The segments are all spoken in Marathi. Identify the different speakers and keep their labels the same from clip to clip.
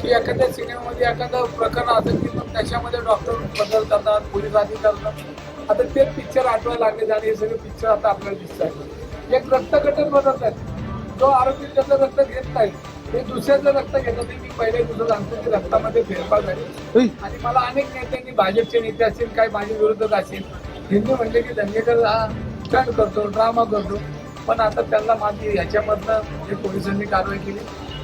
Speaker 1: की एखाद्या सिनेमामध्ये एखादं प्रकरण असेल की मग त्याच्यामध्ये डॉक्टर बदल करतात पोलीस अधिकारी करतात आता ते पिक्चर आठवायला लागले आणि हे सगळे पिक्चर आता आपल्याला दिसत आहेत. एक रक्तगटन बदलत आहेत. जो आरोपी त्याचं रक्त घेत नाही ते दुसऱ्याचं रक्त घेतात. मी पहिले दिवस सांगतो की रक्तामध्ये फेरफार झाली आणि मला अनेक नेत्यांनी भाजपचे नेते असतील काही माझे विरोधक असतील हिंदू म्हणले की दंगेकर हा करतो ड्रामा करतो. पण आता त्यांना माझी ह्याच्यामधनं जे पोलिसांनी कारवाई केली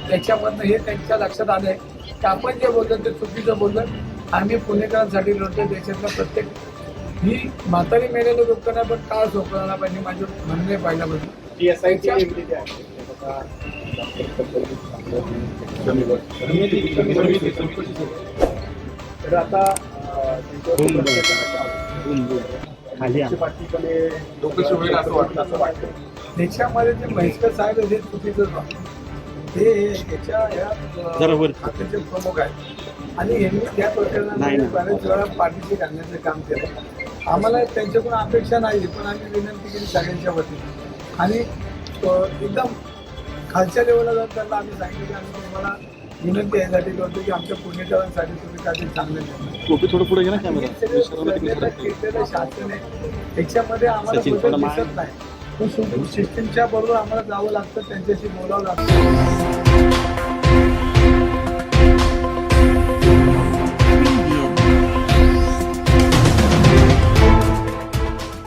Speaker 1: त्याच्यामधनं हे त्यांच्या लक्षात आलं आहे की आपण जे बोलतो ते चुकीचं बोललं आम्ही पुणेकरांसाठी लढतो देशातल्या प्रत्येक. ही म्हातारी मेलेले लोकांना पण काळ झोपवला पाहिजे माझं म्हणणं आहे पहिल्यापासून.
Speaker 2: जी एस आय टी नेमलेली आहे. ते बघा, तर आता
Speaker 3: खाली
Speaker 1: त्याच्यामध्ये जे म्हैसकर साहेब आहेत, हे चुकीचं आहे. हे याच्या या
Speaker 3: जरा.
Speaker 1: खात्याचे प्रमुख आहेत आणि यांनी त्या
Speaker 3: नाही
Speaker 1: प्रकरणामध्ये. बऱ्याच वेळा पाठीशी घालण्याचं काम केलं आम्हाला त्यांच्याकडून अपेक्षा नाही पण आम्ही विनंती केली सगळ्यांच्या वतीने आणि एकदम खालच्या लेवलला जाऊन त्यांना आम्ही सांगितलं की आम्ही तुम्हाला विनंती यासाठी करतो की आमच्या पुणेकरांसाठी तुम्ही काहीतरी चांगलं
Speaker 3: टोपी थोडं पुढे घे ना कॅमेरा
Speaker 1: शासन आहे त्याच्यामध्ये आम्हाला
Speaker 3: सचिन,
Speaker 1: बदल
Speaker 3: थोडं मान.
Speaker 1: दिसत नाही. सिस्टीमच्या बरोबर आम्हाला जावं लागतं त्यांच्याशी बोलावं लागतं.